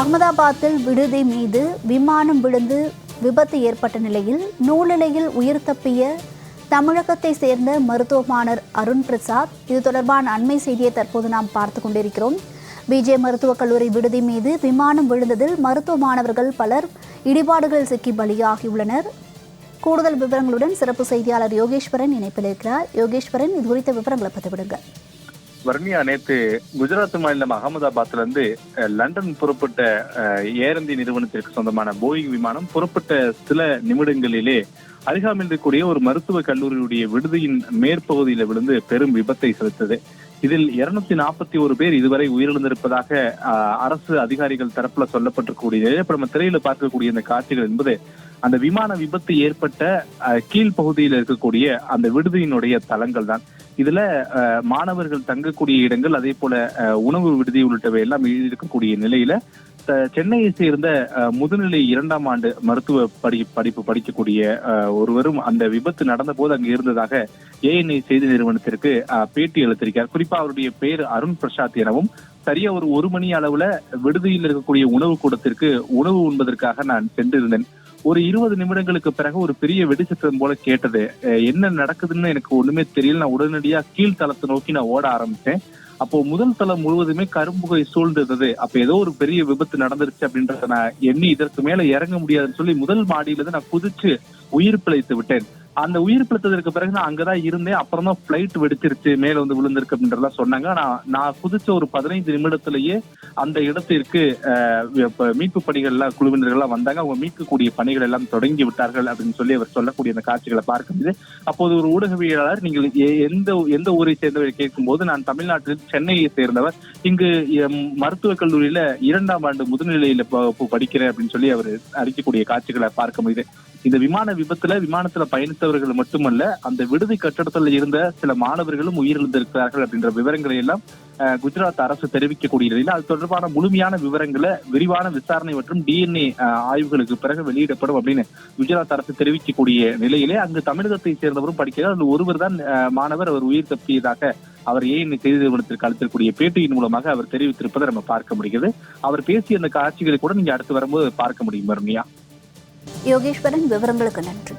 அகமதாபாத்தில் விடுதி மீது விமானம் விழுந்து விபத்து ஏற்பட்ட நிலையில் நூலிலையில் உயிர் தப்பிய தமிழகத்தை சேர்ந்த மருத்துவமானர் அருண் பிரசாத் இது தொடர்பான அண்மை செய்தியை தற்போது நாம் பார்த்து கொண்டிருக்கிறோம். பிஜே மருத்துவக் கல்லூரி விடுதி மீது விமானம் விழுந்ததில் மருத்துவ மாணவர்கள் பலர் இடிபாடுகள் சிக்கி பலியாகியுள்ளனர். கூடுதல் விவரங்களுடன் சிறப்பு செய்தியாளர் யோகேஸ்வரன் இணைப்பில் இருக்கிறார். யோகேஸ்வரன் இது குறித்த விவரங்களை பதிவிடுங்கள். வர்ணியா நேத்து குஜராத் மாநிலம் அகமதாபாத்ல இருந்து லண்டன் புறப்பட்ட அஹ், ஏர் இந்திய நிறுவனத்திற்கு சொந்தமான போயிங் விமானம் புறப்பட்ட சில நிமிடங்களிலே அருகாமையில் இருக்கக்கூடிய ஒரு மருத்துவ கல்லூரியுடைய விடுதியின் மேற்பகுதியில விழுந்து பெரும் விபத்தை செலுத்தது இதில் இருநூத்தி நாற்பத்தி ஒரு பேர் இதுவரை உயிரிழந்திருப்பதாக அஹ், அரசு அதிகாரிகள் தரப்புல சொல்லப்பட்டிருக்கக்கூடிய இப்ப நம்ம திரையில பார்க்கக்கூடிய இந்த காட்சிகள் என்பது அந்த விமான விபத்து ஏற்பட்ட கீழ்ப்பகுதியில் இருக்கக்கூடிய அந்த விடுதியினுடைய தளங்கள் தான் இதுல அஹ், மாணவர்கள் தங்கக்கூடிய இடங்கள் அதே போல உணவு விடுதி உள்ளிட்டவை எல்லாம் இருக்கக்கூடிய நிலையில சென்னையை சேர்ந்த முதுநிலை இரண்டாம் ஆண்டு மருத்துவ படி படிப்பு படிக்கக்கூடிய அஹ், ஒருவரும் அந்த விபத்து நடந்த போது அங்கு இருந்ததாக ஏஎன்ஐ செய்தி நிறுவனத்திற்கு அஹ், பேட்டி அளித்திருக்கிறார். குறிப்பா அவருடைய பெயர் அருண் பிரசாத் எனவும் சரியா ஒரு ஒரு மணி அளவுல விடுதியில் இருக்கக்கூடிய உணவு கூடத்திற்கு உணவு உண்பதற்காக நான் சென்றிருந்தேன். ஒரு இருபது நிமிடங்களுக்கு பிறகு ஒரு பெரிய வெடிச்சத்தம் போல கேட்டது. அஹ் என்ன நடக்குதுன்னு எனக்கு ஒண்ணுமே தெரியல. நான் உடனடியா கீழ்த்தளத்தை நோக்கி நான் ஓட ஆரம்பிச்சேன் அப்போ முதல் தளம் முழுவதுமே கரும்புகை சூழ்ந்திருந்தது. அப்ப ஏதோ ஒரு பெரிய விபத்து நடந்துருச்சு அப்படின்றத நான் எண்ணி இதற்கு மேல இறங்க முடியாதுன்னு சொல்லி முதல் மாடியில இருந்து நான் குதிச்சு உயிர் பிழைத்து விட்டேன். அந்த உயிர் பிழைத்ததற்கு பிறகு நான் அங்கதான் இருந்தேன். அப்புறம் தான் பிளைட் வெடிச்சிருச்சு. மேல வந்து விழுந்திருக்கு அப்படின்றதெல்லாம் சொன்னாங்க. நான் நான் குதிச்ச ஒரு பதினைந்து நிமிடத்திலேயே அந்த இடத்திற்கு அஹ், மீட்பு பணிகள் எல்லாம் குழுவினர்கள் எல்லாம் வந்தாங்க. அவங்க மீட்கக்கூடிய பணிகள் எல்லாம் தொடங்கி விட்டார்கள் அப்படின்னு சொல்லி அவர் சொல்லக்கூடிய அந்த காட்சிகளை பார்க்க முடியுது. அப்போது ஒரு ஊடகவியலாளர் நீங்கள் எ- எந்த எந்த ஊரை சேர்ந்தவர் கேட்கும்போது நான் தமிழ்நாட்டில் சென்னையை சேர்ந்தவர். இங்கு மருத்துவக் கல்லூரியில இரண்டாம் ஆண்டு முதுநிலையில படிக்கிறேன் அப்படின்னு சொல்லி அவர் அறிக்கக்கூடிய காட்சிகளை பார்க்க முடியுது. இந்த விமான விபத்துல விமானத்துல பயணித்தவர்கள் மட்டுமல்ல அந்த விடுதி கட்டடத்துல இருந்த சில மாணவர்களும் உயிரிழந்திருக்கிறார்கள் அப்படின்ற விவரங்களை எல்லாம் அஹ், குஜராத் அரசு தெரிவிக்கக்கூடிய நிலையில் அது தொடர்பான முழுமையான விவரங்களை விரிவான விசாரணை மற்றும் டிஎன்ஏ ஆய்வுகளுக்கு பிறகு வெளியிடப்படும் அப்படின்னு குஜராத் அரசு தெரிவிக்கக்கூடிய நிலையிலே அங்கு தமிழகத்தை சேர்ந்தவரும் படிக்கிறார். அதில் ஒருவர் தான் மாணவர் அவர் உயிர் தப்பியதாக அவர் ஏன் செய்தி நிறுவனத்திற்கு அளித்திருக்கூடிய பேட்டியின் மூலமாக அவர் தெரிவித்திருப்பதை நம்ம பார்க்க முடிகிறது. அவர் பேசிய அந்த காட்சிகளை கூட நீங்க அடுத்து வரும்போது பார்க்க முடியும் மருமையா யோகேஸ்வரன் விவரங்களுக்கு நன்றி.